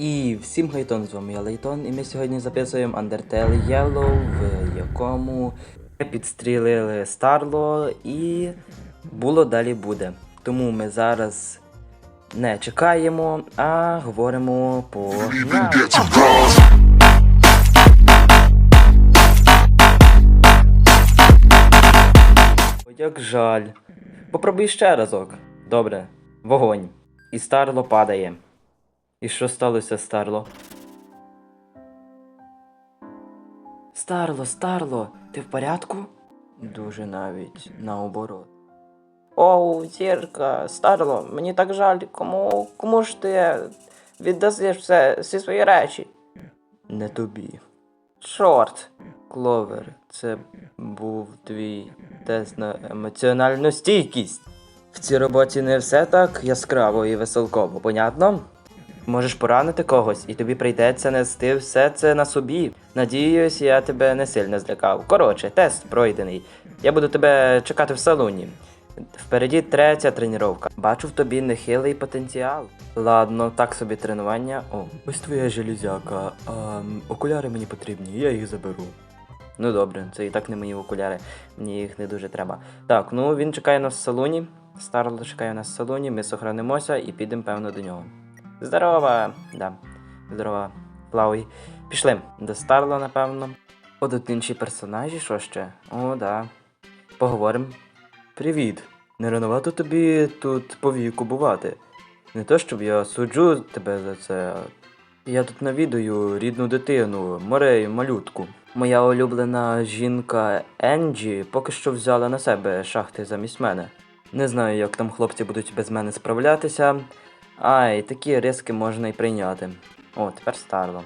І всім хайтон, з вами я Лейтон, і ми сьогодні записуємо Undertale Yellow, в якому підстрілили Старло і було далі буде. Тому ми зараз не чекаємо, а говоримо по Як жаль. Попробуй ще разок. Добре. Вогонь. І Старло падає. І що сталося, Старло? Старло, Старло, ти в порядку? Дуже навіть наоборот. Оу, зірка, Старло, мені так жаль, кому, кому ж ти віддасиш все, всі свої речі? Не тобі. Чорт. Кловер, це був твій тест на емоціональну стійкість. В цій роботі не все так яскраво і веселково, понятно? Можеш поранити когось, і тобі прийдеться нести все це на собі. Надіюсь, я тебе не сильно злякав. Коротше, тест пройдений. Я буду тебе чекати в салоні. Впереді третя тренування. Бачу в тобі нехилий потенціал. Ладно, так собі тренування. О, ось твоя железяка. А, окуляри мені потрібні, я їх заберу. Ну добре, це і так не мої окуляри, мені їх не дуже треба. Так, ну він чекає нас в салоні. Старло чекає нас в салоні, ми сохранимося і підемо, певно, до нього. Здорова! Да. Здорова, Плавий. Пішли. До Старла, напевно. О, інші персонажі, що ще? О, да. Поговоримо. Привіт. Не рановато тобі тут по віку бувати. Не то, щоб я суджу тебе за це. Я тут навідую рідну дитину, Морею, малютку. Моя улюблена жінка Енджі поки що взяла на себе шахти замість мене. Не знаю, як там хлопці будуть без мене справлятися. Ай, такі риски можна й прийняти. О, тепер старло.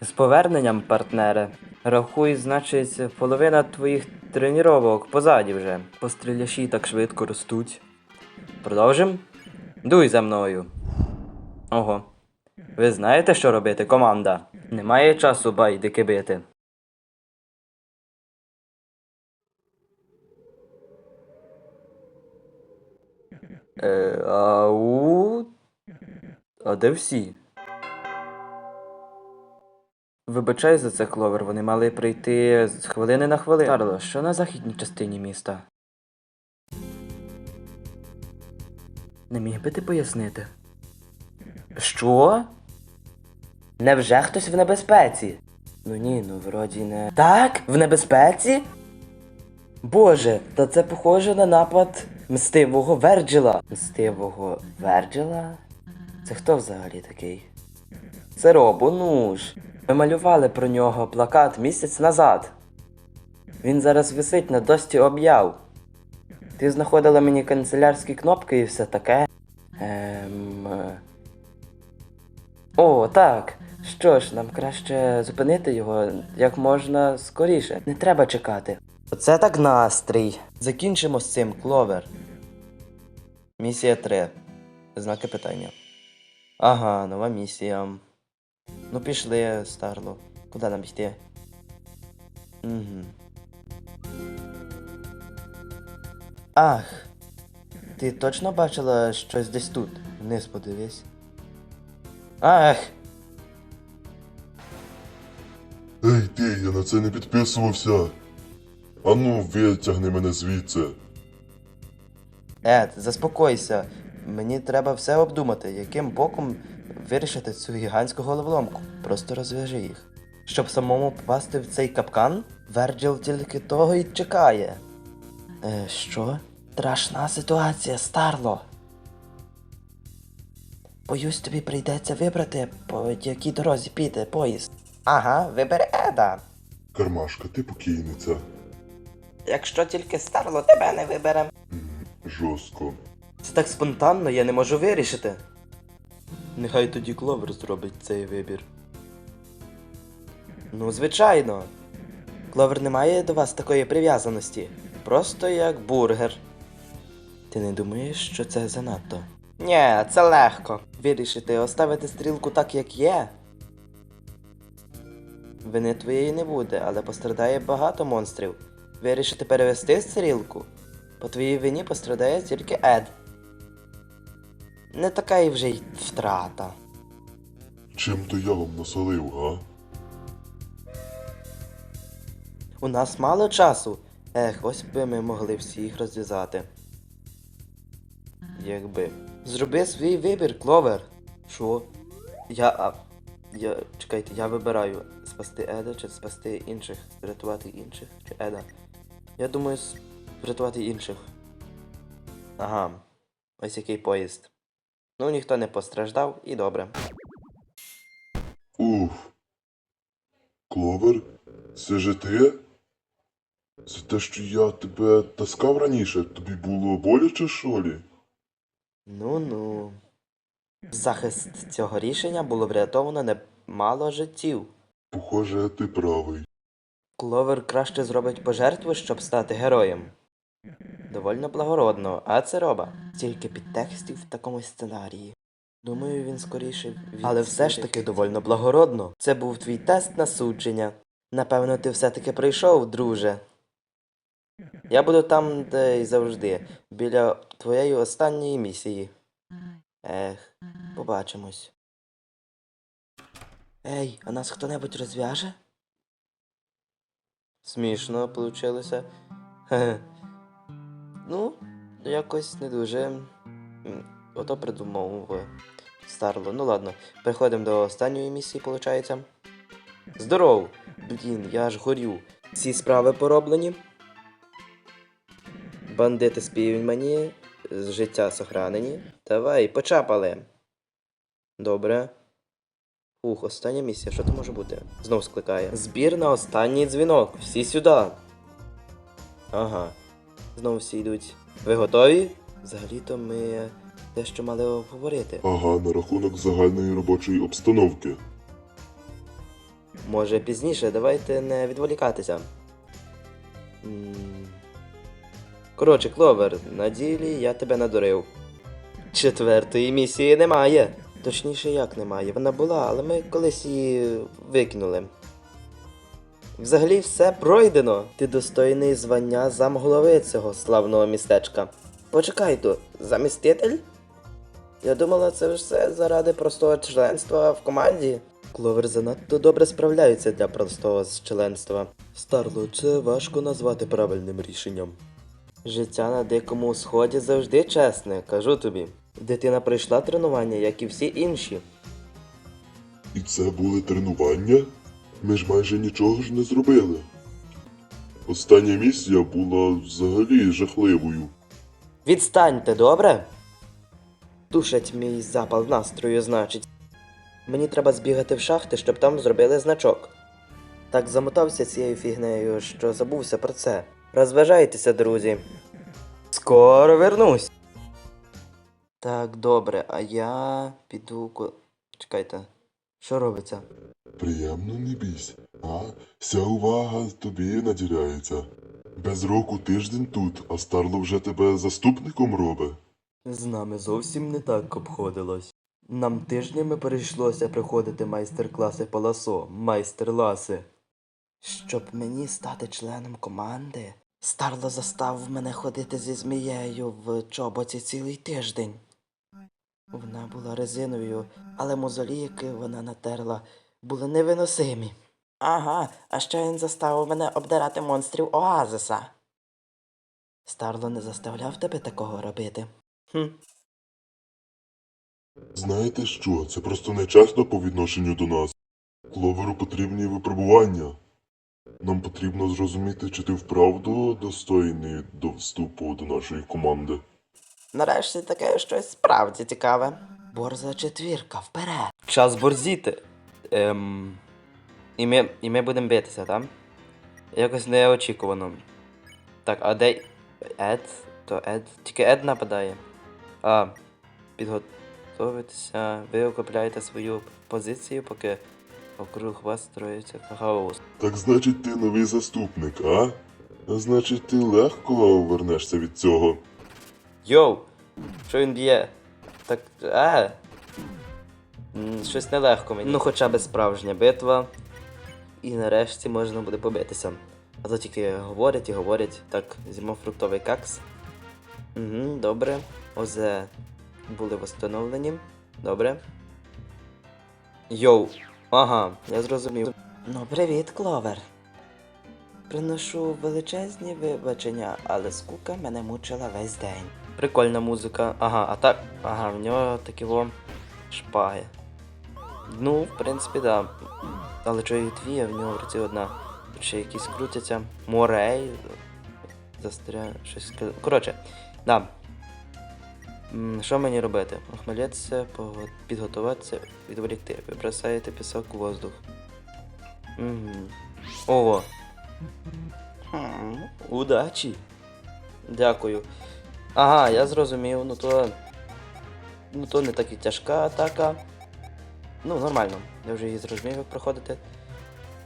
З поверненням, партнере. Рахуй, значить, половина твоїх тренувань позаді вже. Постріляші так швидко ростуть. Продовжим? Дуй за мною. Ого. Ви знаєте, що робити, команда? Немає часу байдики бити. Е, ау. А де всі? Вибачай за це, Кловер, вони мали прийти з хвилини на хвилину. Карло, що на західній частині міста? Не міг би ти пояснити? Що? Невже хтось в небезпеці? Ну ні, ну вроді не. Так? В небезпеці? Боже, та це похоже на напад мстивого Верджила. Мстивого Верджила? Це хто взагалі такий? Це Робо, ну. Ми малювали про нього плакат місяць назад. Він зараз висить на дості об'яв. Ти знаходила мені канцелярські кнопки і все таке. Ем... е. О, так. Що ж, нам краще зупинити його як можна скоріше. Не треба чекати. Оце так настрій. Закінчимо з цим, Кловер. Місія 3. Знаки питання. Ага, нова місія. Ну пішли, Старло. Куди нам йти? Угу. Ах. Ти точно бачила щось десь тут? Вниз подивись. Ах! Ей ти, я на це не підписувався. Ану, витягни мене звідси. Ед, заспокойся. Мені треба все обдумати, яким боком вирішити цю гігантську головоломку. Просто розв'яжи їх. Щоб самому попасти в цей капкан, Верджил тільки того й чекає. Е, що? Страшна ситуація, Старло. Боюсь, тобі прийдеться вибрати, по якій дорозі піде поїзд. Ага, вибери Еда. Кармашка, ти покійниця. Якщо тільки Старло тебе не вибере. Жорстко. Це так спонтанно, я не можу вирішити. Нехай тоді Кловер зробить цей вибір. Ну, звичайно. Кловер не має до вас такої прив'язаності. Просто як бургер. Ти не думаєш, що це занадто? Ні, це легко. Вирішити оставити стрілку так, як є. Вини твоєї не буде, але пострадає багато монстрів. Вирішити перевести стрілку. По твоїй вині пострадає тільки Ед. Не така й вже й втрата. Чим то я вам насолив, га? У нас мало часу. Ех, ось би ми могли всі їх розв'язати. Якби. Зроби свій вибір, Кловер. Що? Я. А, я. Чекайте, я вибираю спасти Еда чи спасти інших. Врятувати інших чи Еда. Я думаю, врятувати інших. Ага. Ось який поїзд. Ну, ніхто не постраждав і добре. Уф. Кловер, це же ти? Це те, що я тебе таскав раніше, тобі було боляче, що лі? Ну-ну. Захист цього рішення було врятовано немало життів. Похоже, ти правий. Кловер краще зробить пожертву, щоб стати героєм. Довольно благородно, а це роба. Стільки підтекстів в такому сценарії. Думаю, він скоріше від... Але все ж таки довольно благородно. Це був твій тест на судження. Напевно, ти все-таки прийшов, друже. Я буду там, де й завжди, біля твоєї останньої місії. Ех, побачимось. Ей, а нас хто-небудь розв'яже? Смішно получилося. Хе-хе. Ну, якось не дуже. Ото придумав е, Старло. Ну ладно, переходимо до останньої місії, виходить. Здоров! Блін, я ж горю. Всі справи пороблені. Бандити з півмені, з життя сохранені. Давай, почапали. Добре. Ух, остання місія, що це може бути? Знов скликає. Збір на останній дзвінок. Всі сюди. Ага. Знову всі йдуть. Ви готові? Взагалі-то ми дещо мали обговорити. Ага, на рахунок загальної робочої обстановки. Може пізніше, давайте не відволікатися. М. Коротше, Кловер, на ділі я тебе надурив. Четвертої місії немає. Точніше, як немає. Вона була, але ми колись її викинули. Взагалі все пройдено. Ти достойний звання замголови цього славного містечка. Почекай то, заміститель? Я думала, це все заради простого членства в команді. Кловер занадто добре справляється для простого членства. Старло, це важко назвати правильним рішенням. Життя на дикому сході завжди чесне, кажу тобі. Дитина пройшла тренування, як і всі інші. І це були тренування? Ми ж майже нічого ж не зробили. Остання місія була взагалі жахливою. Відстаньте, добре? Душать мій запал настрою, значить. Мені треба збігати в шахти, щоб там зробили значок. Так замотався цією фігнею, що забувся про це. Розважайтеся, друзі. Скоро вернусь. Так, добре, а я піду. Чекайте, що робиться? Приємно не бійся, а вся увага тобі наділяється. Без року тиждень тут, а Старло вже тебе заступником робить. З нами зовсім не так обходилось. Нам тижнями прийшлося приходити майстер-класи по ласо, майстер-ласи. Щоб мені стати членом команди, Старло заставив мене ходити зі змією в чоботі цілий тиждень. Вона була резиновою, але мозолі, які вона натерла, були невиносимі. Ага, а ще він заставив мене обдирати монстрів Оазиса. Старло не заставляв тебе такого робити. Хм. Знаєте що, це просто нечесно по відношенню до нас. Кловеру потрібні випробування. Нам потрібно зрозуміти, чи ти вправду достойний до вступу до нашої команди. Нарешті таке щось справді цікаве. Борза четвірка, вперед. Час борзіти. Ем. І ми, і ми будемо битися, так? Якось неочікувано. Так, а де. Ед? То Ед. Тільки Ед нападає. А, підготовитися. Ви укріпляєте свою позицію, поки округ вас строїться хаос. Так значить, ти новий заступник, а? А значить, ти легко вернешся від цього. Йоу! Що він б'є? Так. А. Щось нелегко мені. Ну, хоча б справжня битва. І нарешті можна буде побитися. А то тільки говорять і говорять. Так, з'їмо фруктовий какс. Угу, добре. ОЗ були встановлені. Добре. Йоу. Ага, я зрозумів. Ну, привіт, Кловер. Приношу величезні вибачення, але скука мене мучила весь день. Прикольна музика. Ага, а так. Ага, в нього такі во шпаги. Ну, в принципі, да. Але чого їх дві, а в нього в руці одна. Тут ще якісь крутяться. Морей. Застря... щось. Коротше, да. Що мені робити? Охмелятися, підготуватися, відволікти. Ви бросаєте пісок у воздух. Угу. Ого. Удачі. Дякую. Ага, я зрозумів, ну то. Ну то не так і тяжка атака. Ну, нормально. Я вже її зрозумів, як проходити.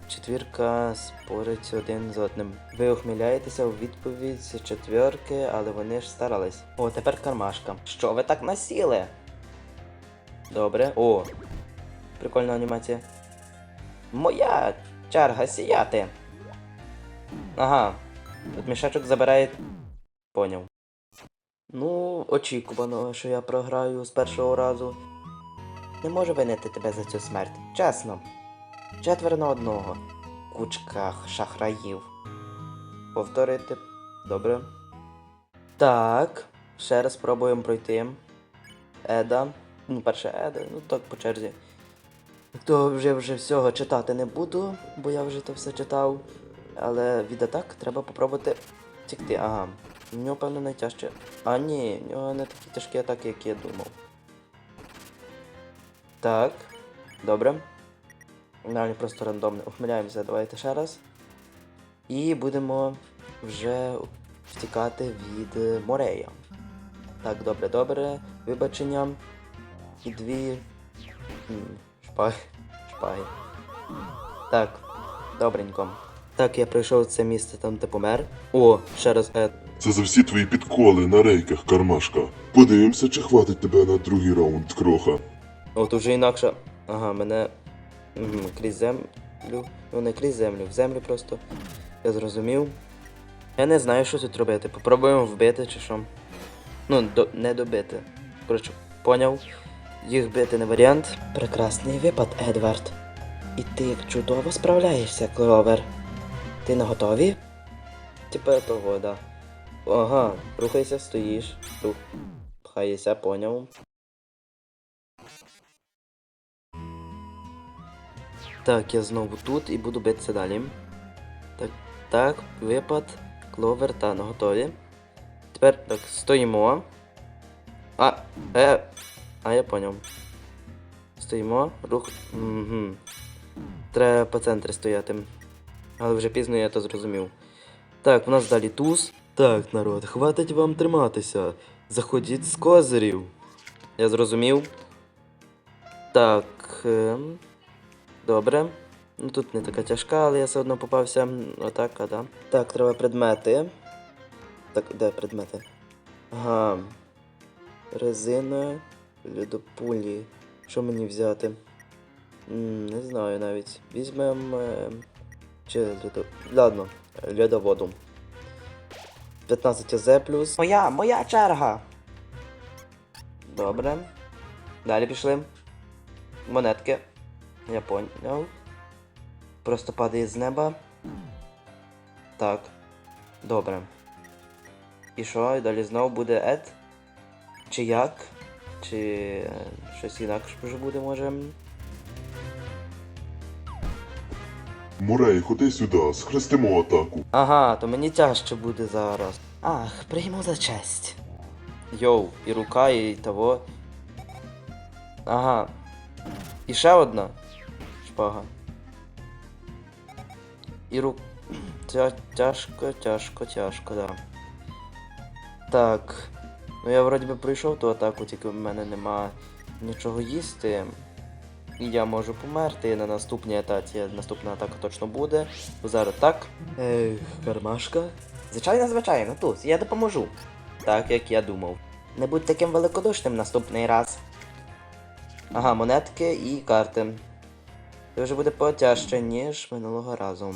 Четвірка спорить один з одним. Ви ухміляєтеся у відповідь з четвірки, але вони ж старались. О, тепер кармашка. Що ви так насіли? Добре. О. Прикольна анімація. Моя черга сіяти. Ага. Тут мішечок забирає. Поняв. Ну, очікувано, що я програю з першого разу. Не можу винити тебе за цю смерть. Чесно. Четверо на одного. Кучка шахраїв. Повторити. Добре. Так. Ще раз спробуємо пройти. Еда. Ну, перше Еда, ну так по черзі. То вже вже всього читати не буду, бо я вже то все читав. Але від атак треба попробувати втікти. Ага. У нього, певно, найтяжче. А ні, в нього не такі тяжкі атаки, як я думав. Так. Добре. Далі просто рандомно. Ухмиляємося, давайте ще раз. І будемо вже втікати від е, Морея. Так, добре, добре. Вибачення. І дві. Шпаги. Шпаги. Так, добренько. Так, я пройшов це місце там, де помер. О, ще раз е. Це за всі твої підколи на рейках, кармашка. Подивимося, чи хватить тебе на другий раунд, кроха. О, тут вже інакше. Ага, мене крізь землю. Ну не крізь землю, в землю просто. Я зрозумів. Я не знаю, що тут робити. Попробуємо вбити чи що. Ну, до... не добити. Коротше, поняв. Їх бити не варіант. Прекрасний випад, Едвард. І ти чудово справляєшся, Кловер. Ти на готові? Тепер того, да. Ага, рухайся, стоїш. Рух. Пхаєшся, поняв. Так, я знову тут і буду битися далі. Так, так, випад, кловер та на готові. Тепер так, стоїмо. А, е. А, я поняв. Стоїмо, рух. Угу. Треба по центрі стояти. Але вже пізно я то зрозумів. Так, у нас далі туз. Так, народ, хватить вам триматися. Заходіть з козирів. Я зрозумів. Так. ем, Добре. Ну тут не така тяжка, але я все одно попався. Отак, а да. Так, треба предмети. Так, де предмети? Ага. Резина. Льодопулі. Що мені взяти? Не знаю навіть. Візьмем. Е... Чи льодо... Ладно, льодоводу. 15 АЗ плюс. Моя, моя черга. Добре. Далі пішли. Монетки. Я поняв. Просто падає з неба. Так. Добре. І що? І далі знову буде Ед? Чи як? Чи е, щось інакше вже буде, може? Мурей, ходи сюди, схрестимо атаку. Ага, то мені тяжче буде зараз. Ах, прийму за честь. Йоу, і рука, і того. Ага. І ще одна шпага. І рук. Тя... Тяжко, тяжко, тяжко, да. Так. Ну я вроді би пройшов ту атаку, тільки в мене нема нічого їсти. Я можу померти на наступній атаці. Наступна атака точно буде. Зараз так. Ех, кармашка. Звичайно, звичайно, тут, я допоможу. Так, як я думав. Не будь таким великодушним наступний раз. Ага, монетки і карти. Це вже буде потяжче, ніж минулого разу.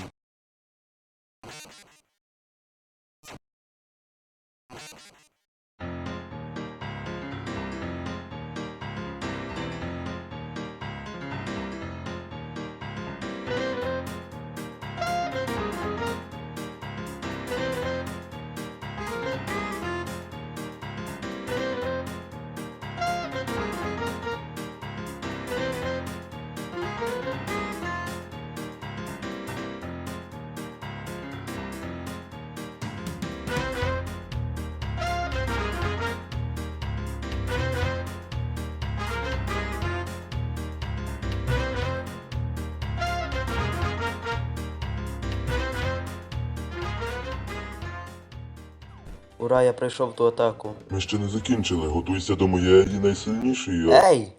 Ура, я пройшов ту атаку. Ми ще не закінчили. Готуйся до моєї найсильнішої. Ей!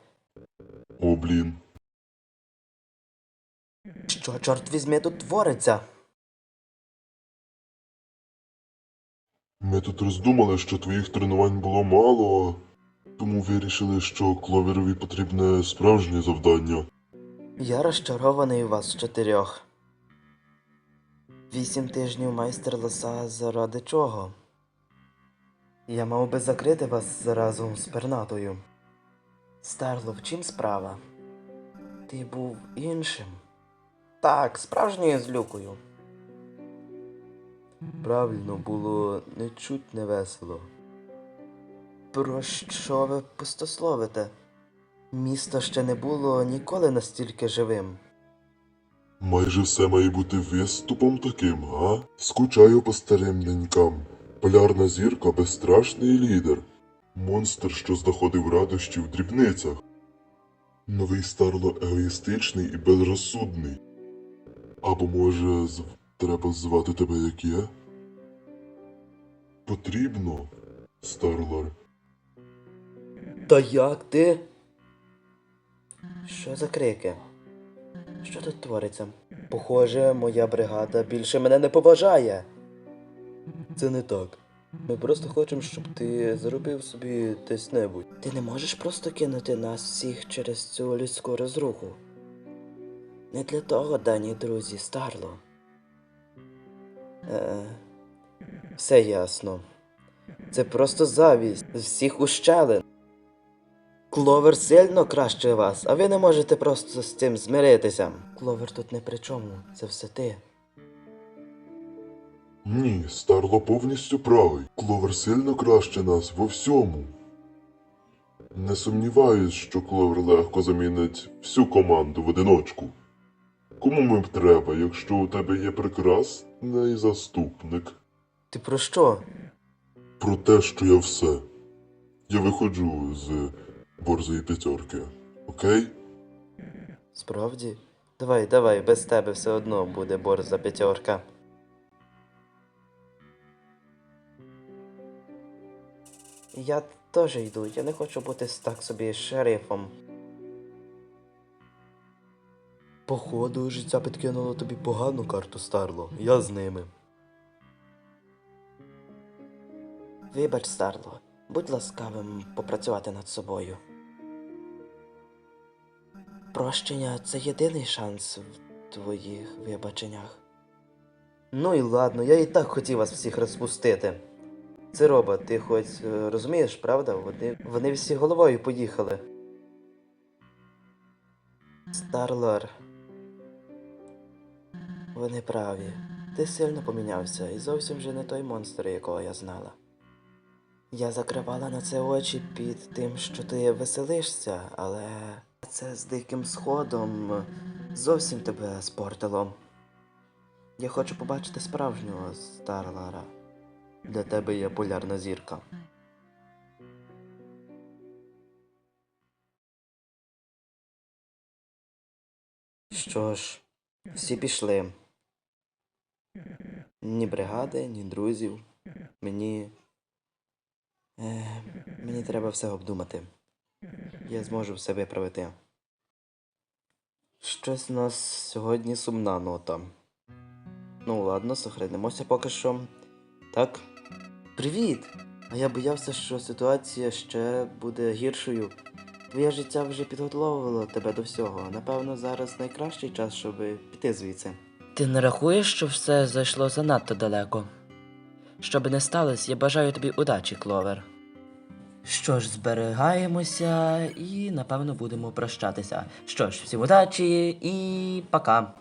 О, блін. Що, чорт візьми, тут твориться? Ми тут роздумали, що твоїх тренувань було мало, тому вирішили, що кловерові потрібне справжнє завдання. Я розчарований у вас чотирьох. Вісім тижнів майстер лоса заради чого? Я мав би закрити вас разом з пернатою. Старло, в чим справа? Ти був іншим. Так, справжньою злюкою. Правильно було нечуть невесело. Про що ви пустословите? Місто ще не було ніколи настільки живим. Майже все має бути виступом таким, га? Скучаю по старим ненькам. Полярна зірка безстрашний лідер. Монстр, що знаходив радощі в дрібницях. Новий старло егоїстичний і безрозсудний. Або може зв... треба звати тебе як є? Потрібно, Старлор. Та як ти? Що за крики? Що тут твориться? Похоже, моя бригада більше мене не поважає. Це не так. Ми просто хочемо, щоб ти зробив собі десь небудь. Ти не можеш просто кинути нас всіх через цю людську розруху. Не для того, дані друзі, Старло. Е, все ясно. Це просто завість з всіх ущелин. Кловер сильно краще вас, а ви не можете просто з цим змиритися. Кловер тут не при чому, це все ти. Ні, Старло повністю правий. Кловер сильно краще нас во всьому. Не сумніваюсь, що Кловер легко замінить всю команду в одиночку. Кому ми б треба, якщо у тебе є прекрасний заступник? Ти про що? Про те, що я все. Я виходжу з борзої п'ятерки. Окей? Справді? Давай, давай, без тебе все одно буде борза п'ятерка. Я теж йду, я не хочу бути так собі шерифом. Походу, життя підкинуло тобі погану карту, Старло. Я з ними. Вибач, Старло, будь ласкавим попрацювати над собою. Прощення це єдиний шанс в твоїх вибаченнях. Ну і ладно, я і так хотів вас всіх розпустити. Це робот, ти хоч е, розумієш, правда? Вони, вони всі головою поїхали. Старлор. Вони праві. Ти сильно помінявся і зовсім вже не той монстр, якого я знала. Я закривала на це очі під тим, що ти веселишся, але це з диким сходом зовсім тебе спортило. Я хочу побачити справжнього Старлара. Для тебе є полярна зірка. Що ж, всі пішли. Ні бригади, ні друзів. Мені. Е, мені треба все обдумати. Я зможу все виправити. Щось у нас сьогодні сумна нота. Ну ладно, сохранимося поки що. Так. Привіт! А я боявся, що ситуація ще буде гіршою. Твоє життя вже підготовило тебе до всього. Напевно, зараз найкращий час, щоб піти звідси. Ти не рахуєш, що все зайшло занадто далеко? Щоби не сталося, я бажаю тобі удачі, Кловер. Що ж, зберігаємося і напевно будемо прощатися. Що ж, всім удачі і пока.